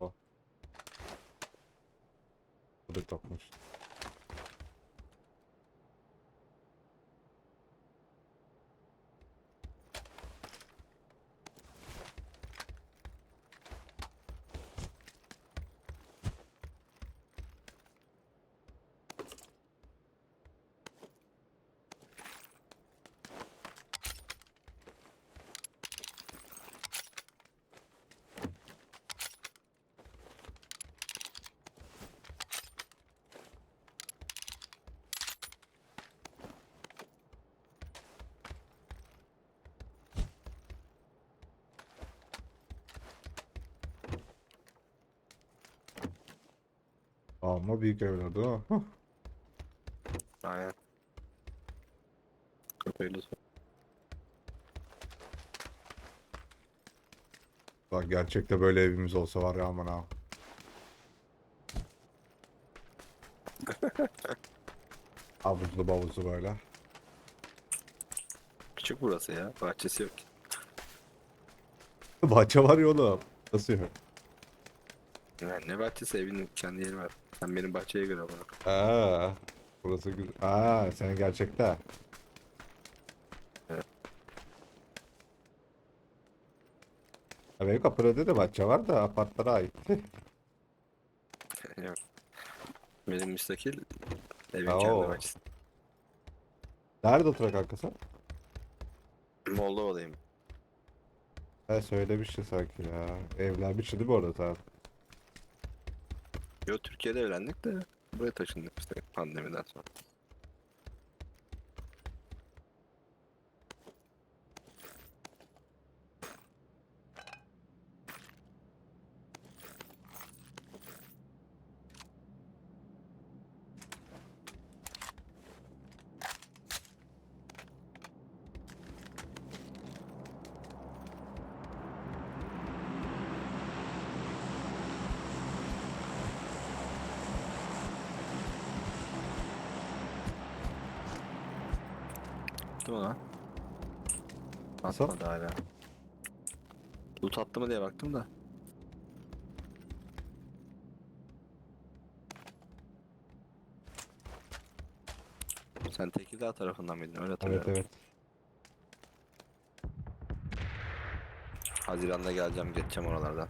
O. Bu da tapmış. Ama büyük evladı ha. Hah. Aynen. Köpeğiyle. Bak gerçekte böyle evimiz olsa var ya aman ha. Havuzlu bavuzlu böyle. Küçük burası ya. Bahçesi yok. Bahçe var ya oğlum. Nasıl yok? Yani ne bahçesi evinin kendi yeri var. Sen benim bahçeye göre bak. Aa, burası güzel. Aa, senin gerçekte. Evet. Ya Benim kapıda da bahçe var da apartlara ait. yok. Benim müstakil evin Oo. kendi bahçesi. Nerede oturak arkası? Moldova'dayım. Ha söylemiştin sanki ya. Evlenmişti değil mi orada sen? Yo Türkiye'de evlendik de buraya taşındık işte pandemiden sonra. Attı mı lan? Nasıl? Atmadı hala. Loot attı mı diye baktım da. Sen Tekirdağ tarafından mıydın? Öyle Evet hatırlıyorum. evet. Haziran'da geleceğim, geçeceğim oralardan.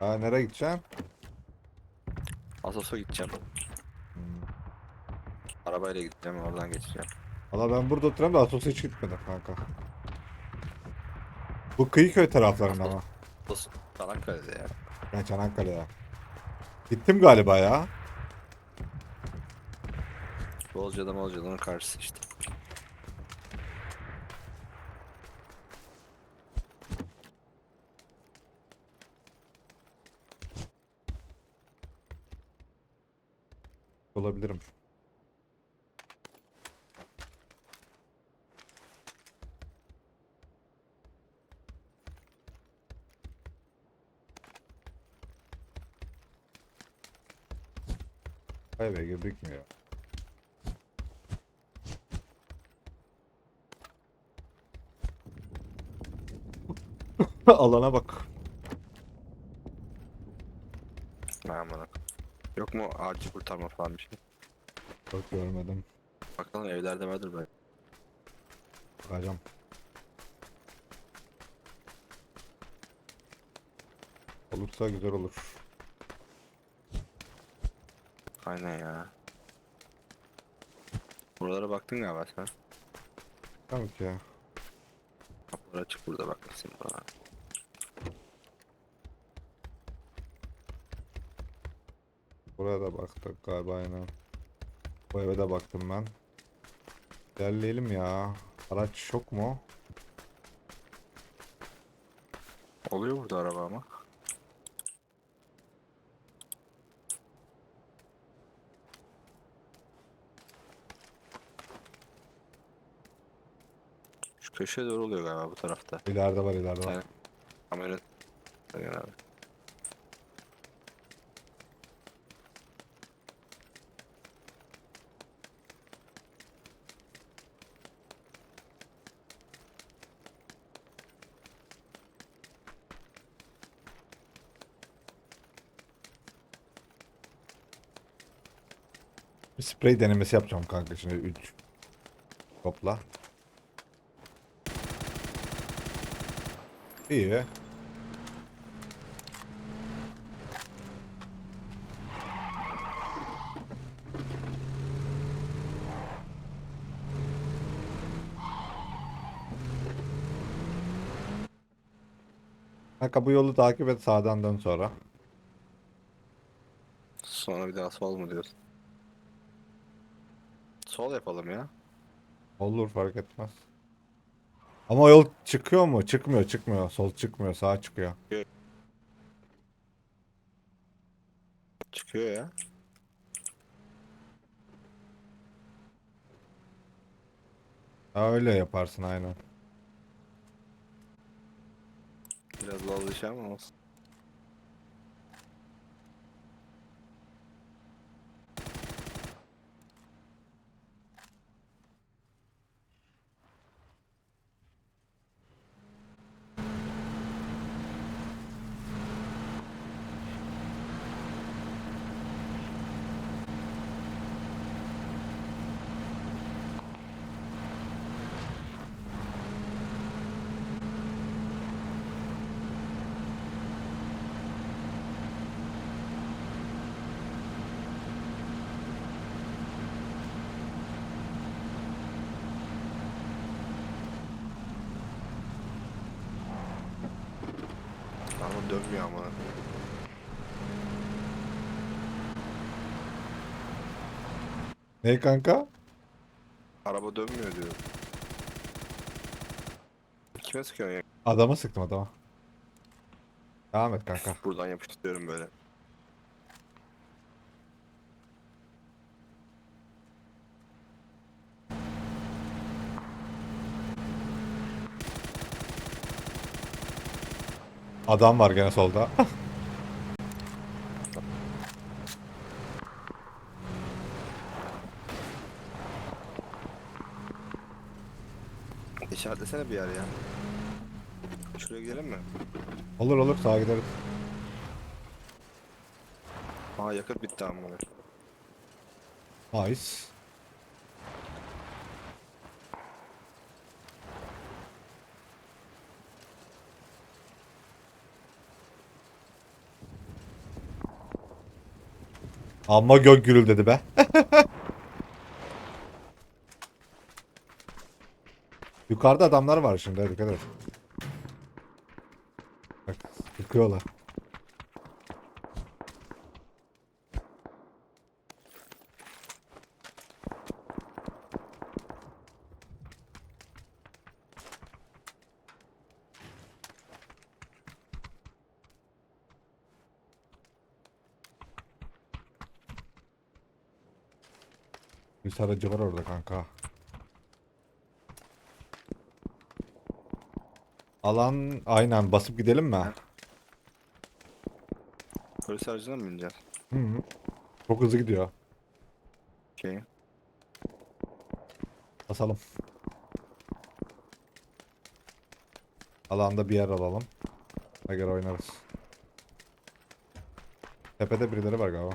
Ha nereye gideceksin? Asos'a gideceğim. Arabayla gideceğim, oradan geçeceğim. Valla ben burada oturuyorum da Asos'a hiç gitmedim kanka. Bu Kıyıköy taraflarında ama. Asos, Çanakkale'de ya. Ben Çanakkale'ye. Gittim galiba ya. Bolca'da Molca'danın karşısı işte. Olabilirim. Eve girdik mi ya? Alana bak. Aman. Yok mu acil kurtarma falan bir şey? Bak görmedim. Bakalım evlerde vardır böyle. Bakacağım. Olursa güzel olur. Aynen ya. Buralara baktın galiba sen. Tamam ki ya. Kapılar açık burada bakmışsın bana. Buraya da baktık galiba aynen. Bu eve de baktım ben. İlerleyelim ya. Araç yok mu? Oluyor burada araba ama. Köşeye doğru oluyor galiba bu tarafta. İleride var ileride var. Yani, kamera... Abi. Bir sprey denemesi yapacağım kanka şimdi 3 topla. İyi. Kanka bu yolu takip et sağdan dön sonra. Sonra bir daha sol mu diyorsun? Sol yapalım ya. Olur fark etmez. Ama yol çıkıyor mu? Çıkmıyor, çıkmıyor. Sol çıkmıyor, sağ çıkıyor. Çıkıyor ya. Ha öyle yaparsın aynen. Biraz lazlı ama olsun. Ama dönmüyor ama. Ne kanka? Araba dönmüyor diyor. Kime sıkıyorsun ya? Adama sıktım adama. Devam et kanka. Buradan yapıştırıyorum böyle. Adam var gene solda. İşaretlesene bir yer ya. Şuraya gidelim mi? olur olur sağa gideriz. Aa yakıt bitti ama. Nice. Amma gök gürül dedi be. Yukarıda adamlar var şimdi dikkat et. Bak sıkıyorlar. Aracı var orada kanka. Alan aynen basıp gidelim mi? Polis aracına mı bineceğiz? Hı hı. Çok hızlı gidiyor. Okey. Basalım. Alanda bir yer alalım. Göre oynarız. Tepede birileri var galiba.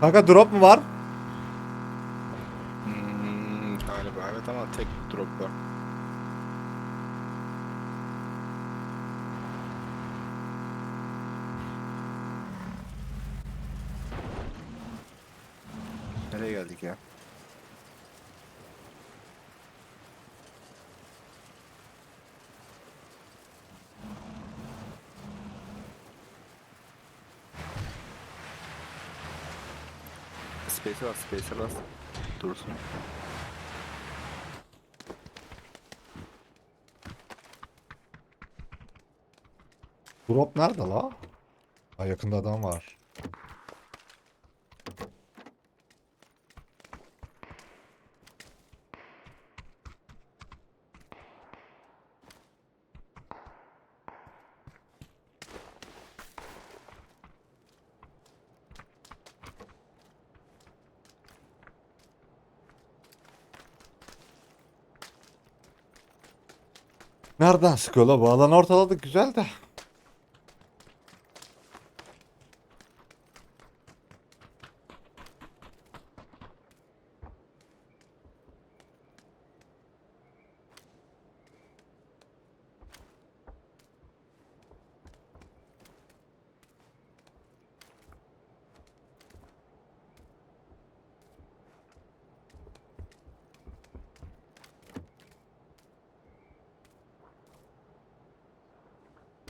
Kanka drop mu var? Hmm, galiba evet ama tek drop var. Nereye geldik ya? Space'e bas, space'e bas. Dursun. Drop nerede la? Ha, yakında adam var. Nereden sıkıyor la? Bu alanı ortaladık güzel de.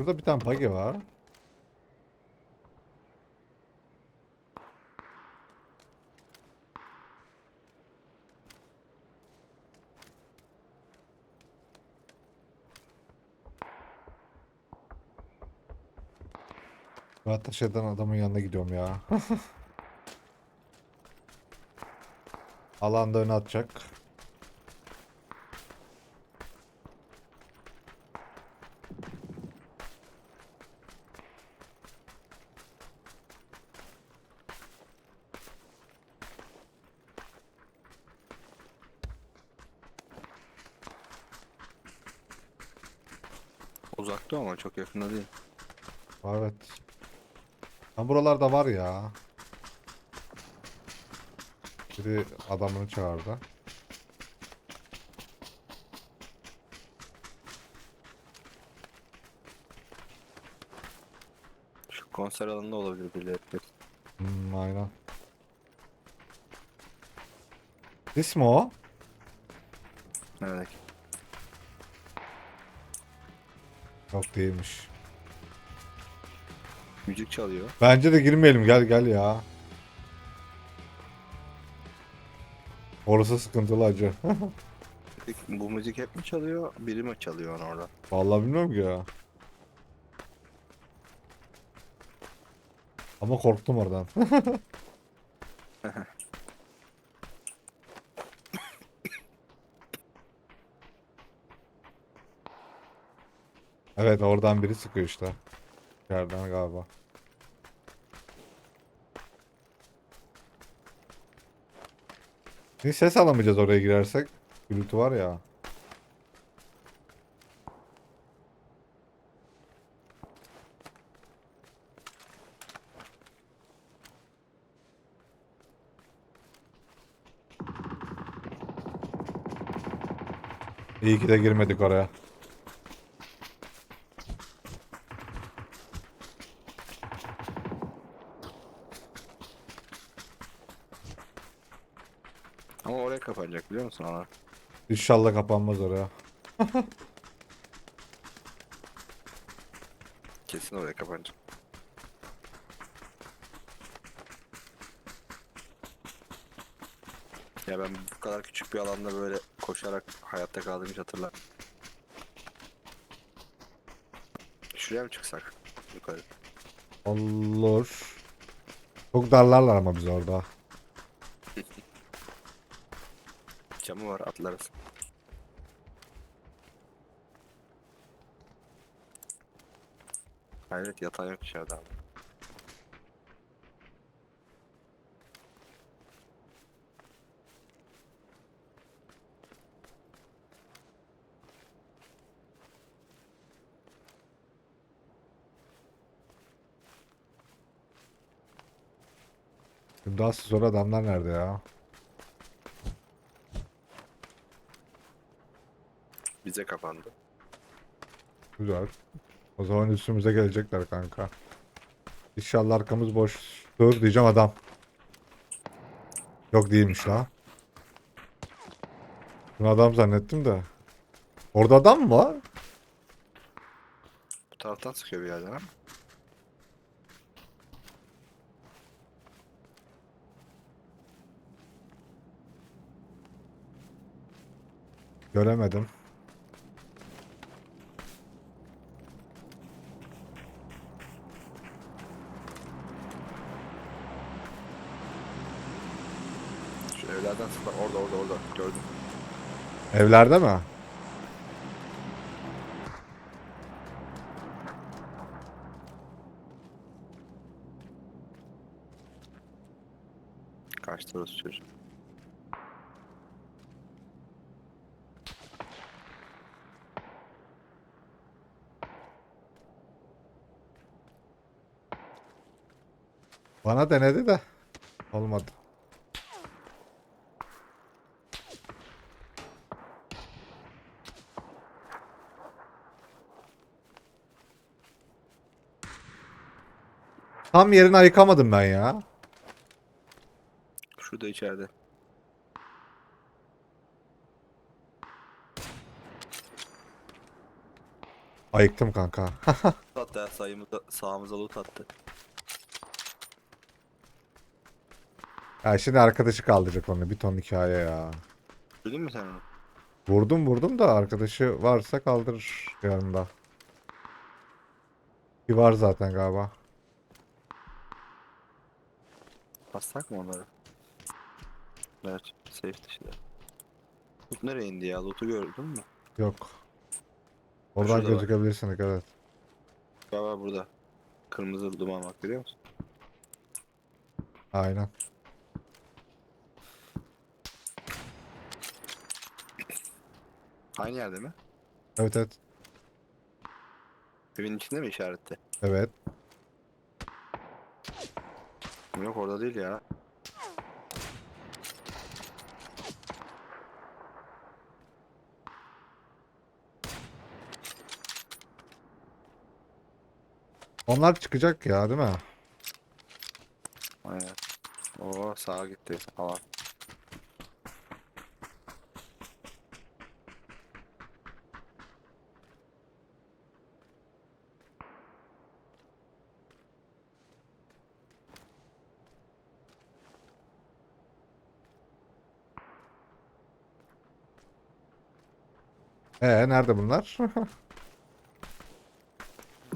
Burada bir tane buggy var. Ben eden adamın yanına gidiyorum ya. Alanda öne atacak. Uzakta ama çok yakında değil. Evet. Ha buralarda var ya. Biri adamını çağırdı. Şu konser alanında olabilir birileri. Hmm, aynen. Sis mi o? Evet. Yok değilmiş. Müzik çalıyor. Bence de girmeyelim gel gel ya. Orası sıkıntılı acı. Peki, Bu müzik hep mi çalıyor? Biri mi çalıyor onu orada? Vallahi bilmiyorum ki ya. Ama korktum oradan. Evet oradan biri sıkıyor işte. Yerden galiba. Biz ses alamayacağız oraya girersek. Gürültü var ya. İyi ki de girmedik oraya. Ama oraya musun ona? İnşallah kapanmaz oraya. Kesin oraya kapanacak. Ya ben bu kadar küçük bir alanda böyle koşarak hayatta kaldığımı hiç hatırlamıyorum. Şuraya mı çıksak? Yukarı. Olur. Çok darlarlar ama biz orada. Camı var atlarız. Hayret yatağı yok içeride abi. Daha sonra adamlar nerede ya? bize kapandı. Güzel. O zaman üstümüze gelecekler kanka. İnşallah arkamız boş. Dur diyeceğim adam. Yok değilmiş la. Bunu adam zannettim de. Orada adam mı var? Bu taraftan sıkıyor bir yerden. Göremedim. Evlerden sıfır. Orada orada orada. Gördüm. Evlerde mi? Kaçtı orası çocuk. Bana denedi de olmadı. Tam yerini ayıkamadım ben ya. Şurada içeride. Ayıktım kanka. Attı ya sayımıza, sağımıza loot attı. Ya şimdi arkadaşı kaldıracak onu. Bir ton hikaye ya. Duydun mu sen onu? Vurdum vurdum da arkadaşı varsa kaldırır yanında. Bir var zaten galiba. Bassak mı onları? Evet. Safe dışında. Loot nereye indi ya? Loot'u gördün mü? Yok. Oradan Şurada bak. gözükebilirsin dikkat et. Galiba burada. Kırmızı duman bak görüyor musun? Aynen. Aynı yerde mi? Evet evet. Evin içinde mi işarette? Evet. Yok orada değil ya. Onlar çıkacak ya değil mi? Aynen. Oo sağa gitti. Alan. Ee nerede bunlar?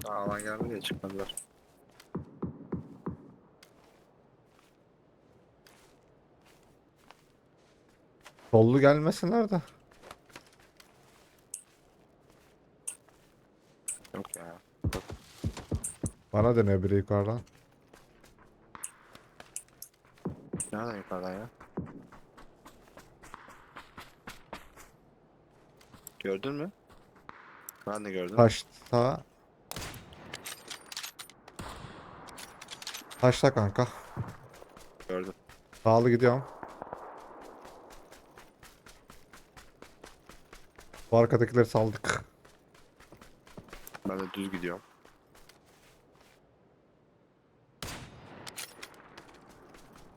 Daha alan geldi diye çıkmadılar. Sollu gelmesinler de. Yok ya. Bana dönüyor biri yukarıdan. Nereden yukarıdan ya? Gördün mü? Ben de gördüm. Taşta. Taşta kanka. Gördüm. Sağlı gidiyorum. Bu arkadakileri saldık. Ben de düz gidiyorum.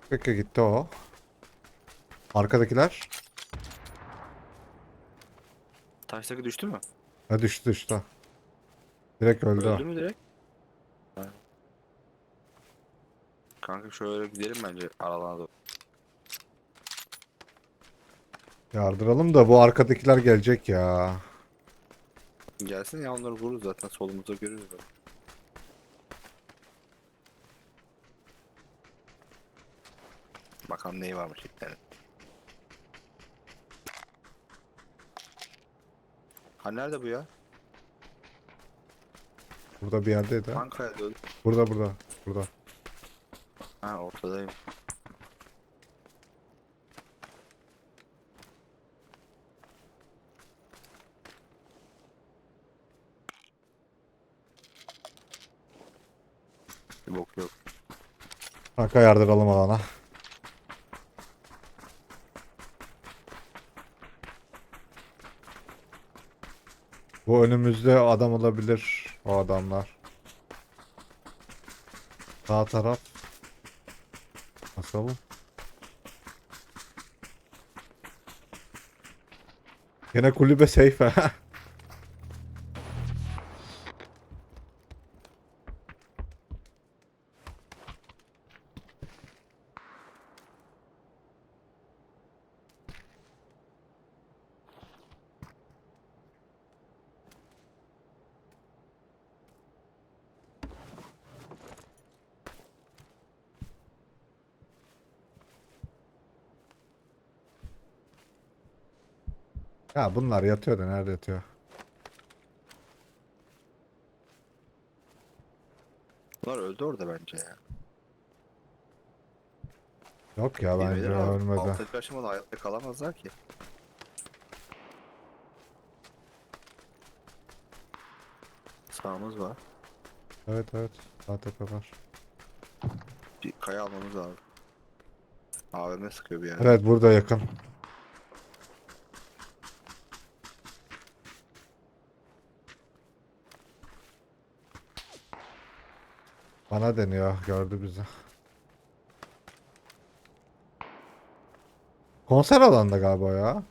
Peki gitti o. Arkadakiler. Taştaki düştü mü? Ha düştü düştü. Direkt öldü. o. Öldü mü direkt? Ha. Kanka şöyle gidelim bence aralarına doğru. Yardıralım da bu arkadakiler gelecek ya. Gelsin ya onları vururuz zaten solumuzda görürüz. zaten. Bakalım neyi varmış iplerin. Ha nerede bu ya? Burada bir yerdeydi. Ankara öldü. Burada burada. Burada. Ha ortadayım. Bir bok yok. Kanka yardıralım alana. Bu önümüzde adam olabilir. O adamlar. Sağ taraf. Nasıl? Yine kulübe safe ha. Ya bunlar yatıyor da nerede yatıyor? Bunlar öldü orada bence ya. Yok ya bence abi, ölmedi. Altıncı aşamada hayatta kalamazlar ki. Sağımız var. Evet evet. Sağ tepe var. Bir kaya almamız lazım. AVM sıkıyor bir yerde. Evet burada yakın. Bana deniyor. Gördü bizi. Konser alanda galiba ya.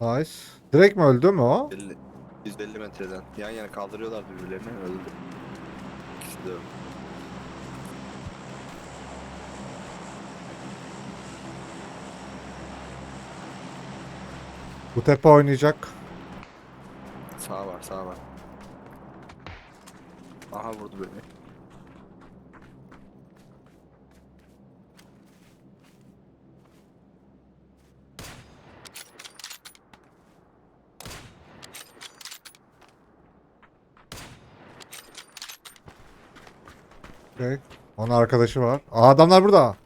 Nice. Direkt mi öldü mü o? 50, 150 metreden. Yan yana kaldırıyorlar birbirlerini öldü. İkisi de öldü. Bu tepe oynayacak. Sağ var sağ var. Aha vurdu beni. Okay. Onun arkadaşı var. Aa, adamlar burada.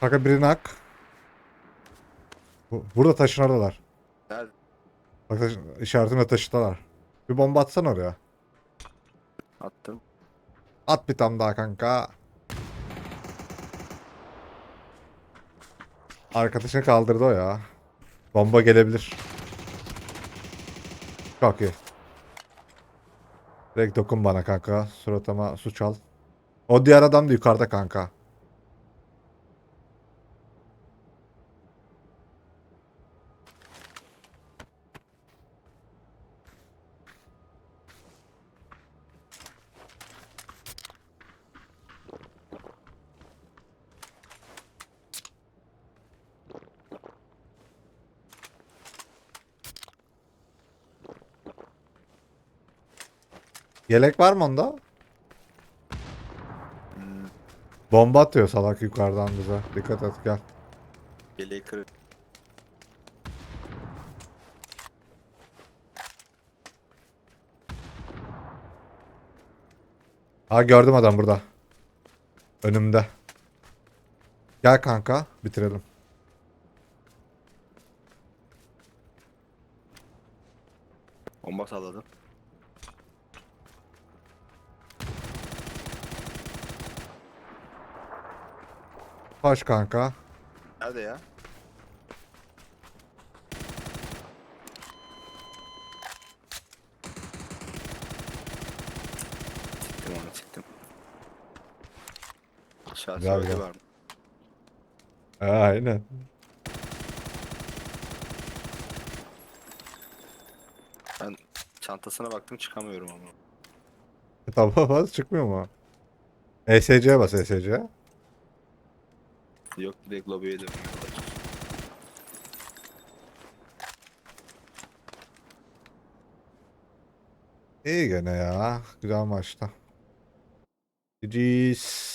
Kanka birini hak. Bu- Burada taşın oradalar. Nerede? Bak taş, işaretimle taşıtalar. Bir bomba atsana oraya. Attım. At bir tane daha kanka. Arkadaşını kaldırdı o ya. Bomba gelebilir. Çok iyi. Direkt dokun bana kanka. Suratıma su çal. O diğer adam da yukarıda kanka. Yelek var mı onda? Hmm, Bomba atıyor salak yukarıdan bize. Dikkat et gel. yeleği kırık. Aa gördüm adam burada. Önümde. Gel kanka bitirelim. Bomba salladım. Koş kanka. Nerede ya? Çıktım onu çıktım. Şahsi güzel. var mı? Aynen. Çantasına baktım çıkamıyorum ama. E, Tamam bas çıkmıyor mu? ESC'ye bas ESC. Yok direkt lobiye dönüyorlar. İyi gene ya. Güzel maçta. GG's.